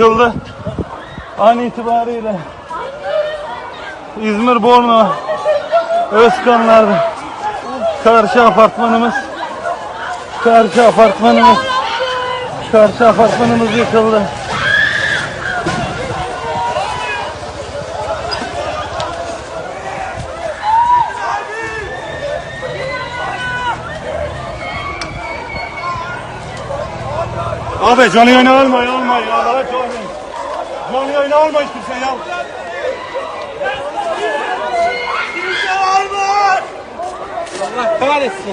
yıkıldı. An itibariyle İzmir Borno Özkanlar'da karşı apartmanımız karşı apartmanımız karşı apartmanımız yıkıldı. Abi canı yayını alma ya alma ya. Allah canı Canı yayını alma hiç kimse ya.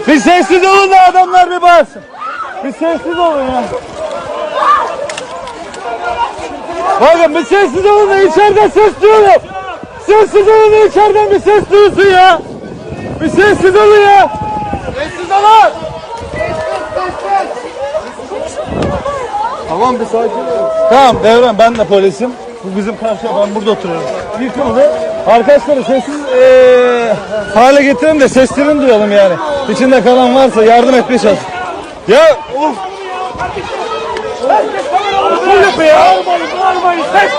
Bir sessiz olun da adamlar bir bağırsın. Bir sessiz olun ya. Bakın bir sessiz olun da içeriden ses duyuyorum. Sessiz olun da içeriden bir ses duyulsun ya. Bir sessiz olun ya. Sessiz olun. Tamam bir sakin ol. Tamam Devran ben de polisim. Bu bizim karşıya ben burada oturuyorum. Yıkıldı. Arkadaşları sessiz eee hale getirin de seslerini duyalım yani. İçinde kalan varsa yardım etmeye çalış. Ya of. Ne yapıyor ya? Bağırmayın, bağırmayın. Ses